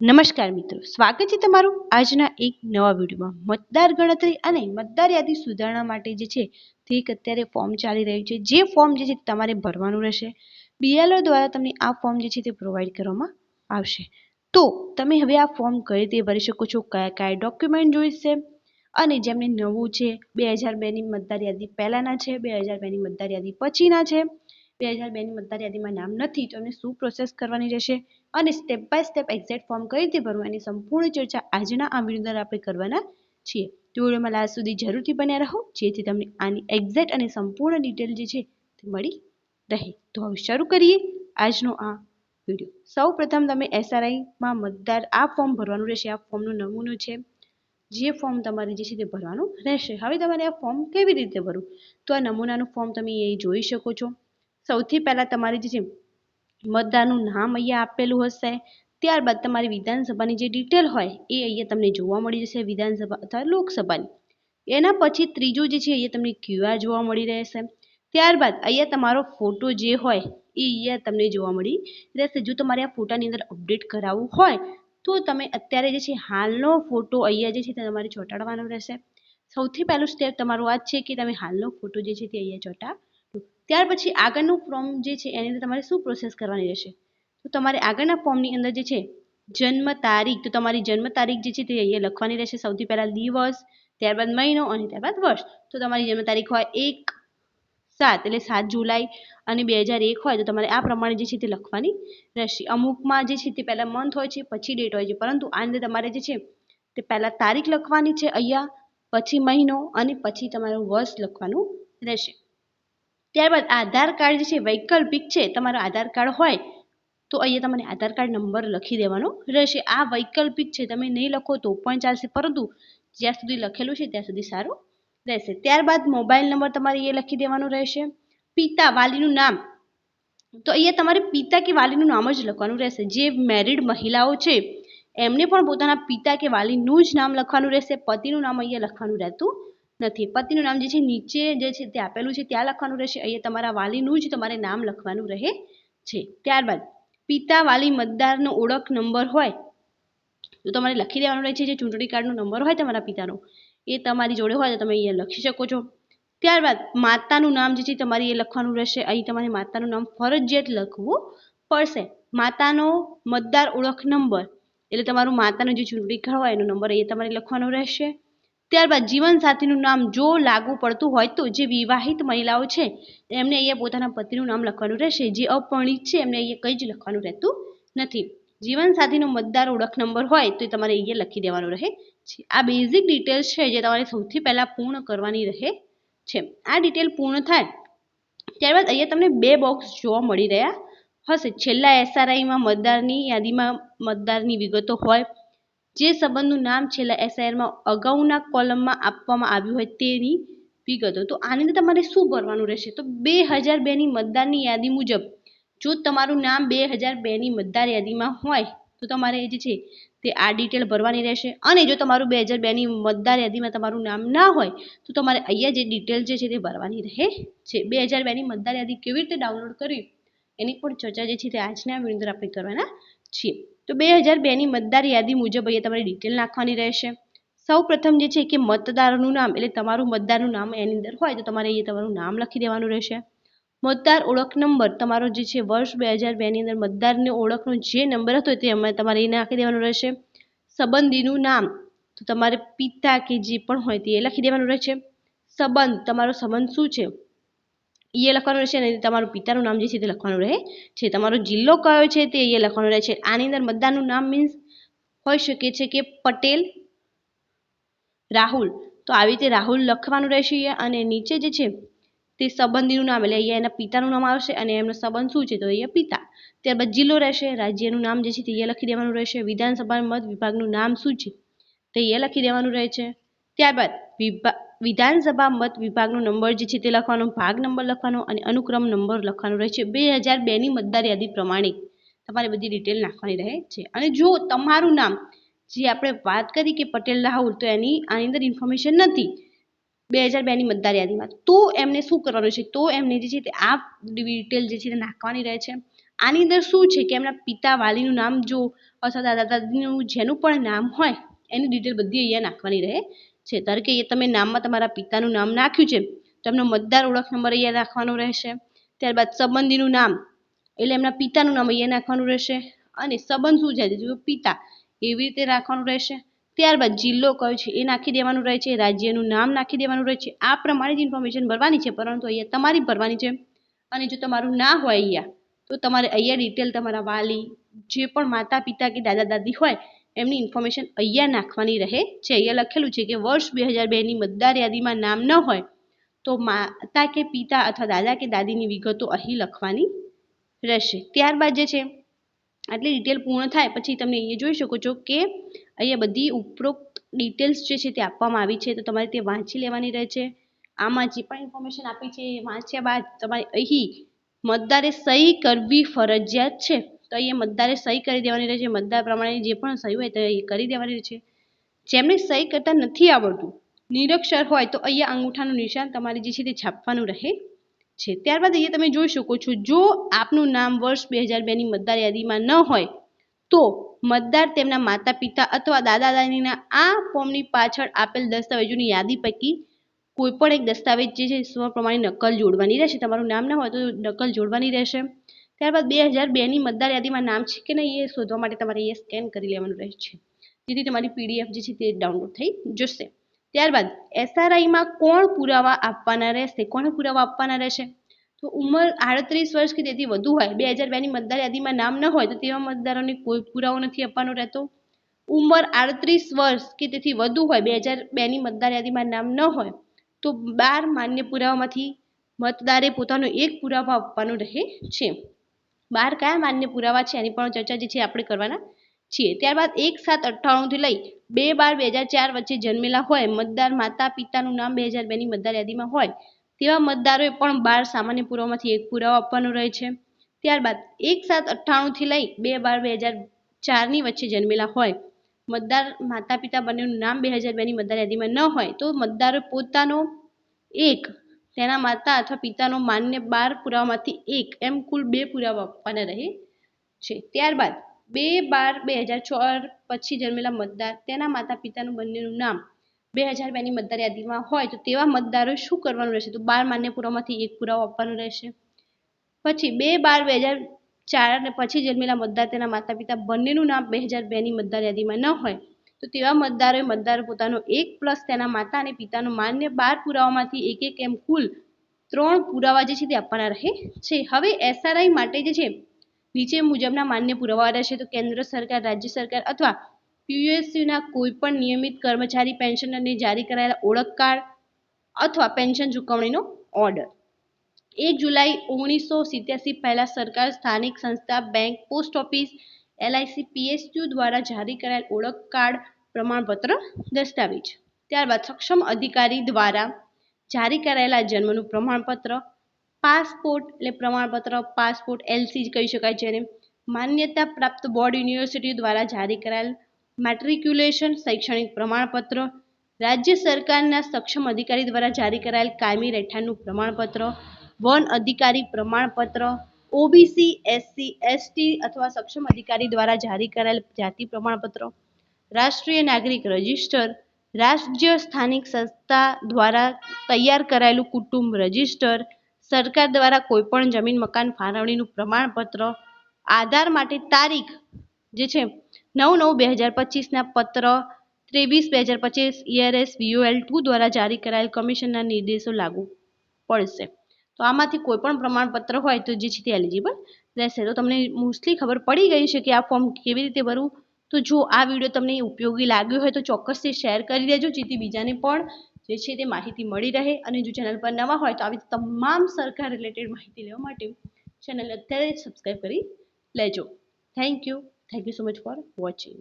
નમસ્કાર મિત્રો, સ્વાગત છે તમારું આજના એક નવા વિડીયોમાં. મતદાર ગણતરી અને મતદાર યાદી સુધારણા માટે જે છે, તે એક અત્યારે ફોર્મ ચાલી રહ્યું છે. જે ફોર્મ જે છે તમારે ભરવાનું રહેશે. બીએલઓ દ્વારા તમને આ ફોર્મ જે છે, તે પ્રોવાઈડ કરવામાં આવશે. તો તમે હવે આ ફોર્મ કઈ રીતે ભરી શકો છો? કયા કયા ડોક્યુમેન્ટ જોઈશે? અને જેમને નવું છે, બે હજાર બેની મતદાર યાદી પહેલાંના છે, બે હજાર બેની મતદાર યાદી પછીના છે બે હજાર બેની મતદાર યાદીમાં નામ નથી, તો એમને શું પ્રોસેસ કરવાની રહેશે? અને step by step exact form કઈ રીતે ભરવું, એની સંપૂર્ણ ચર્ચા આજના આ વીડિયો દ્વારા આપણે કરવાના છીએ. તો વિડીયોમાં લાસ્ટ સુધી જરૂરથી બન્યા રહો, જેથી તમને આની એક્ઝેક્ટ અને સંપૂર્ણ ડિટેલ જે છે તે મળી રહે. તો હવે શરૂ કરીએ આજનો આ વીડિયો સૌ પ્રથમ તમે એસઆરઆઈમાં મતદાર આ ફોર્મ ભરવાનું રહેશે. આ ફોર્મનો નમૂનો છે. જે ફોર્મ તમારે જે છે તે ભરવાનું રહેશે. હવે તમારે આ ફોર્મ કેવી રીતે ભરવું? તો આ નમૂનાનું ફોર્મ તમે એ જોઈ શકો છો. સૌથી પહેલાં તમારે જે છે મતદારનું નામ અહીંયા આપેલું હશે, ત્યારબાદ તમારી વિધાનસભાની જે ડિટેલ હોય, એ અહીંયા તમને જોવા મળી જશે, વિધાનસભા અથવા લોકસભાની. એના પછી ત્રીજું જે છે, અહીંયા તમને ક્યુઆર જોવા મળી રહેશે. ત્યારબાદ અહીંયા તમારો ફોટો જે હોય, એ અહીંયા તમને જોવા મળી રહેશે. જો તમારે આ ફોટાની અંદર અપડેટ કરાવવું હોય, તો તમે અત્યારે જે છે, હાલનો ફોટો અહીંયા જે છે, તે તમારે ચોંટાડવાનો રહેશે. સૌથી પહેલું સ્ટેપ તમારું આ જ છે કે તમે હાલનો ફોટો જે છે, તે અહીંયા ચોંટાડો ત્યાર પછી આગળનું ફોર્મ જે છે, એની અંદર તમારે શું પ્રોસેસ કરવાની રહેશે? તો તમારે આગળના ફોર્મની અંદર જે છે, જન્મ તારીખ, તો તમારી જન્મ તારીખ જે છે, તે અહીંયા લખવાની રહેશે. સૌથી પહેલાં દિવસ, ત્યારબાદ મહિનો અને ત્યારબાદ વર્ષ. તો તમારી જન્મ તારીખ હોય એક, સાત, એટલે સાત જુલાઈ અને બે હજાર એક હોય, તો તમારે આ પ્રમાણે જે છે, તે લખવાની રહેશે. અમુકમાં જે છે, તે પહેલાં મંથ હોય છે, પછી ડેટ હોય છે. પરંતુ આ અંદર તમારે જે છે, તે પહેલાં તારીખ લખવાની છે અહીંયા, પછી મહિનો અને પછી તમારું વર્ષ લખવાનું રહેશે. ત્યારબાદ આધાર કાર્ડ જે છે વૈકલ્પિક છે, તમારો આધાર કાર્ડ હોય, તો અહીંયા તમારે આધાર કાર્ડ નંબર લખી દેવાનો રહેશે. આ વૈકલ્પિક છે, તમે નહીં લખો તો પણ ચાલશે, પરંતુ જ્યાં સુધી લખેલું છે, ત્યાં સુધી સારું રહેશે. ત્યારબાદ મોબાઈલ નંબર તમારે એ લખી દેવાનો રહેશે. પિતા વાલીનું નામ. તો અહીંયા તમારે પિતા કે વાલીનું નામ જ લખવાનું રહેશે. જે મેરિડ મહિલાઓ છે, એમને પણ પોતાના પિતા કે વાલીનું જ નામ લખવાનું રહેશે. પતિનું નામ અહીંયા લખવાનું રહેતું નથી. પતિનું નામ જે છે, નીચે જે છે તે આપેલું છે, ત્યાં લખવાનું રહેશે. અહીંયા તમારા વાલીનું જ તમારે નામ લખવાનું રહે છે. ત્યારબાદ પિતા વાલી મતદારનો ઓળખ નંબર હોય, તો તમારે લખી દેવાનું રહે છે. જે ચૂંટણી કાર્ડનો નંબર હોય તમારા પિતાનો, એ તમારી જોડે હોય તો તમે અહીંયા લખી શકો છો. ત્યારબાદ, માતાનું નામ જે છે તમારે એ લખવાનું રહેશે. અહીં તમારે માતાનું નામ ફરજિયાત લખવું પડશે. માતાનો મતદાર ઓળખ નંબર, એટલે તમારું માતાનું જે ચૂંટણી કાર્ડ હોય એનો નંબર એ તમારે લખવાનો રહેશે. ત્યારબાદ જીવનસાથીનું નામ જો લાગુ પડતું હોય તો જે વિવાહિત મહિલાઓ છે, એમને અહીંયા પોતાના પતિનું નામ લખવાનું રહેશે. જે અપરિણિત છે, એમને અહીંયા કંઈ જ લખવાનું રહેતું નથી. જીવનસાથીનો મતદાર ઓળખ નંબર હોય તો તમારે અહીંયા લખી દેવાનો રહે છે. આ બેઝિક ડિટેલ્સ છે જે તમારે સૌથી પહેલાં પૂર્ણ કરવાની રહે છે. આ ડિટેલ પૂર્ણ થાય ત્યારબાદ અહીંયા તમને બે બોક્સ જોવા મળી રહ્યા હશે. છેલ્લા એસઆરઆઈમાં મતદારની યાદીમાં મતદારની વિગતો હોય જે સંબંધનું નામ છેલ્લા એસઆઈઆરમાં અગાઉના કોલમમાં આપવામાં આવ્યું હોય તેની વિગતો. તો આની અંદર તમારે શું ભરવાનું રહેશે? તો બે હજાર બેની મતદારની યાદી મુજબ, જો તમારું નામ બે હજાર બેની મતદાર યાદીમાં હોય, તો તમારે જે છે તે આ ડિટેલ ભરવાની રહેશે. અને જો તમારું બે હજાર બેની મતદાર યાદીમાં તમારું નામ ના હોય, તો તમારે અહીંયા જે ડિટેલ જે છે તે ભરવાની રહે છે બે હજાર બેની મતદાર યાદી કેવી રીતે ડાઉનલોડ કરવી, એની પણ ચર્ચા જે છે તે આજના વીડિયો અંદર આપણે કરવાના છીએ. તો બે હજાર બેની મતદાર યાદી મુજબ અહીંયા તમારે ડિટેલ નાખવાની રહેશે. સૌ પ્રથમ જે છે કે મતદારનું નામ, એટલે તમારું મતદારનું નામ એની અંદર હોય તો તમારે અહીંયા તમારું નામ લખી દેવાનું રહેશે. મતદાર ઓળખ નંબર, તમારો જે છે વર્ષ બે હજાર બેની અંદર મતદારની ઓળખનો જે નંબર હતો તે તમારે એ નાખી દેવાનું રહેશે. સંબંધીનું નામ, તો તમારે પિતા કે જે પણ હોય તે લખી દેવાનું રહેશે. સંબંધ, તમારો સંબંધ શું છે? એ લખવાનું રહેશે અને તમારું પિતાનું નામ જે છે તે લખવાનું રહે. છે તમારો જિલ્લો કયો છે તે એ લખવાનું રહે છે. આની અંદર બધાનું નામ મીન્સ હોઈ શકે છે કે પટેલ, રાહુલ. તો આવી રીતે રાહુલ લખવાનું રહેશે અને નીચે જે છે તે સંબંધીનું નામ, એટલે અહીંયા એના પિતાનું નામ આવશે અને એમનો સંબંધ શું છે તો અહીંયા પિતા. ત્યારબાદ જિલ્લો રહેશે, રાજ્યનું નામ જે છે તે અહીંયા લખી દેવાનું રહેશે. વિધાનસભા મત વિભાગનું નામ શું છે તે અહીંયા લખી દેવાનું રહે છે. ત્યારબાદ વિભાગ વિધાનસભા મત વિભાગનો નંબર જે છે તે લખવાનો, ભાગ નંબર લખવાનો અને અનુક્રમ નંબર લખવાનો રહે છે. બે હજાર બેની મતદાર યાદી પ્રમાણે તમારે બધી ડિટેલ નાખવાની રહે છે. અને જો તમારું નામ જે આપણે વાત કરી કે પટેલ રાહુલ, તો એની આની અંદર ઇન્ફોર્મેશન નથી. બે હજાર બેની મતદાર યાદીમાં. તો એમને શું કરવાનું છે? તો એમને જે છે તે આ ડિટેલ જે છે તે નાખવાની રહે છે. આની અંદર શું છે કે એમના પિતા વાલીનું નામ જો અથવા દાદા દાદીનું જેનું પણ નામ હોય એની ડિટેલ બધી અહીંયા નાખવાની રહે છે. ધારો કે તમે નામમાં તમારા પિતાનું નામ નાખ્યું છે તો એમનો મતદાર ઓળખ નંબર અહીંયા નાખવાનો રહેશે. ત્યારબાદ સંબંધીનું નામ, એટલે એમના પિતાનું નામ અહીંયા નાખવાનું રહેશે. અને સંબંધ શું છે? જો પિતા એવી રીતે રાખવાનું રહેશે, ત્યારબાદ જિલ્લો કયો છે એ નાખી દેવાનું રહે છે, રાજ્યનું નામ નાખી દેવાનું રહે છે. આ પ્રમાણે જ ઇન્ફોર્મેશન ભરવાની છે, પરંતુ અહીંયા તમારી ભરવાની છે. અને જો તમારું ના હોય અહીંયા, તો તમારે અહીંયા ડિટેલ તમારા વાલી, જે પણ માતા પિતા કે દાદા દાદી હોય એમની ઇન્ફોર્મેશન અહીંયા નાખવાની રહે. છે અહીંયા લખેલું છે કે વર્ષ બે હજાર બેની મતદાર યાદીમાં નામ ન હોય, તો માતા કે પિતા અથવા દાદા કે દાદીની વિગતો અહીં લખવાની રહેશે. ત્યારબાદ જે છે, આટલી ડિટેલ પૂર્ણ થાય પછી તમે અહીંયા જોઈ શકો છો કે અહીંયા બધી ઉપરોક્ત ડિટેલ્સ જે છે તે આપવામાં આવી છે. તો તમારે તે વાંચી લેવાની રહે છે આમાં જે પણ ઇન્ફોર્મેશન આપી છે એ વાંચ્યા બાદ તમારે અહીં મતદારે સહી કરવી ફરજિયાત છે. તો અહીંયા મતદારે સહી કરી દેવાની રહે છે મતદાર પ્રમાણે જે પણ સહી હોય તો એ કરી દેવાની રહે છે જેમને સહી કરતા નથી આવડતું, નિરક્ષર હોય તો અહીંયા અંગૂઠાનું નિશાન તમારે જે છે તે છાપવાનું રહે છે. ત્યારબાદ અહીંયા તમે જોઈ શકો છો, જો આપનું નામ વર્ષ બે હજાર બેની મતદાર યાદીમાં ન હોય, તો મતદાર તેમના માતા પિતા અથવા દાદા દાદીના આ ફોર્મની પાછળ આપેલ દસ્તાવેજોની યાદી પૈકી કોઈ પણ એક દસ્તાવેજ જે છે સ્વ પ્રમાણે નકલ જોડવાની રહેશે. તમારું નામ ના હોય તો નકલ જોડવાની રહેશે. ત્યારબાદ બે હજાર બેની મતદાર યાદીમાં નામ છે કે નહીં એ શોધવા માટે તમારે એ સ્કેન કરી લેવાનું રહે છે. જેથી તમારી પીડીએફ જે છે તે ડાઉનલોડ થઈ જશે. ત્યારબાદ એસઆરઆઈમાં કોણ પુરાવા આપવાના રહેશે? કોણ પુરાવા આપવાના રહેશે? તો ઉંમર આડત્રીસ વર્ષ કે તેથી વધુ હોય, બે હજાર બેની મતદાર યાદીમાં નામ ન હોય, તો તેવા મતદારોને કોઈ પુરાવો નથી આપવાનો રહેતો. ઉંમર આડત્રીસ વર્ષ કે તેથી વધુ હોય, બે હજાર બેની મતદાર યાદીમાં નામ ન હોય, તો બાર માન્ય પુરાવામાંથી મતદારે પોતાનો એક પુરાવો આપવાનો રહે છે. બાર કયા માન્ય પુરાવા છે એની પણ ચર્ચા જે છે આપણે કરવાના છીએ. ત્યારબાદ એક સાત અઠ્ઠાણુંથી લઈ બે બાર બે હજાર ચાર વચ્ચે જન્મેલા હોય મતદાર માતા પિતાનું નામ બે હજાર બેની મતદાર યાદીમાં હોય તેવા મતદારોએ પણ બાર સામાન્ય પુરાવામાંથી એક પુરાવો આપવાનો રહે છે. ત્યારબાદ એક સાત અઠ્ઠાણુંથી લઈ બે બાર બે હજાર ચારની વચ્ચે જન્મેલા હોય મતદાર માતા પિતા બંનેનું નામ બે હજાર બેની મતદાર યાદીમાં ન હોય તો મતદારો પોતાનો એક તેના માતા અથવા પિતાનો માન્ય બાર પુરાવામાંથી એક એમ કુલ બે પુરાવા આપવાના રહે છે. ત્યારબાદ બે બાર બે હજાર છ પછી જન્મેલા મતદાર, તેના માતા પિતાનું બંનેનું નામ બે હજાર બેની મતદાર યાદીમાં હોય તો તેવા મતદારોએ શું કરવાનું રહેશે? તો બાર માન્ય પુરાવામાંથી એક પુરાવો આપવાનો રહેશે. પછી બે બાર બે હજાર ચાર અને પછી જન્મેલા મતદાર, તેના માતા પિતા બંનેનું નામ બે હજાર બેની મતદાર યાદીમાં ન હોય તો તેવા મતદારોએ મતદાર પોતાનો એક પ્લસ તેના માતા અને પિતાનો માન્ય બાર પુરાવામાંથી એક એક એમ કુલ ત્રણ પુરાવા જે છે તે આપવાના રહે છે. હવે એસઆરઆઈ માટે જે છે, નીચે મુજબના માન્ય પુરાવા રહેશે તો કેન્દ્ર સરકાર, રાજ્ય સરકાર અથવા પીયુએસયુના કોઈ પણ નિયમિત કર્મચારી પેન્શનરને જારી કરાયેલા ઓળખ કાર્ડ અથવા પેન્શન ચૂકવણીનો ઓર્ડર. એક જુલાઈ ઓગણીસો સિત્યાસી પહેલાં સરકાર સ્થાનિક સંસ્થા, bank, post office LIC PSU દ્વારા જારી કરાયેલ ઓળખ કાર્ડ પ્રમાણપત્ર દસ્તાવેજ. ત્યારબાદ સક્ષમ અધિકારી દ્વારા જારી કરાયેલા જન્મનું પ્રમાણપત્ર, પાસપોર્ટ એટલે પ્રમાણપત્ર, પાસપોર્ટ એલસી કહી શકાય જેને માન્યતા પ્રાપ્ત બોર્ડ યુનિવર્સિટી દ્વારા જારી કરાયેલ મેટ્રિક્યુલેશન, શૈક્ષણિક પ્રમાણપત્ર, રાજ્ય સરકારના સક્ષમ અધિકારી દ્વારા જારી કરાયેલ કાયમી રહેઠાણનું પ્રમાણપત્ર, વન અધિકારી પ્રમાણપત્ર ઓબીસી, એસસી, એસટી અથવા સક્ષમ અધિકારી દ્વારા જારી કરાયેલ જાતિ પ્રમાણપત્ર, રાષ્ટ્રીય નાગરિક રજિસ્ટર, રાજ્ય સ્થાનિક સંસ્થા દ્વારા તૈયાર કરાયેલું કુટુંબ રજિસ્ટર, સરકાર દ્વારા કોઈપણ જમીન, મકાન, ફાળવણીનું પ્રમાણપત્ર, આધાર માટે તારીખ જે છે નવ નવ બે હજાર પચીસના પત્ર, ત્રેવીસ બે હજાર પચીસ ઈઆરએસ વીઓએલ ટુ દ્વારા જારી કરાયેલ કમિશનના નિર્દેશો લાગુ પડશે. તો આમાંથી કોઈ પણ પ્રમાણપત્ર હોય તો જે છે તે એલિજિબલ રહેશે. તો તમને મોસ્ટલી ખબર પડી ગઈ છે કે આ ફોર્મ કેવી રીતે ભરવું. તો જો આ વીડિયો તમને ઉપયોગી લાગ્યો હોય તો ચોક્કસથી શેર કરી દેજો, જેથી બીજાને પણ જે છે તે માહિતી મળી રહે. અને જો ચેનલ પર નવા હોય તો આવી તમામ સરકાર રિલેટેડ માહિતી લેવા માટે ચેનલ અત્યારે સબસ્ક્રાઈબ કરી લેજો. Thank you thank you so much for watching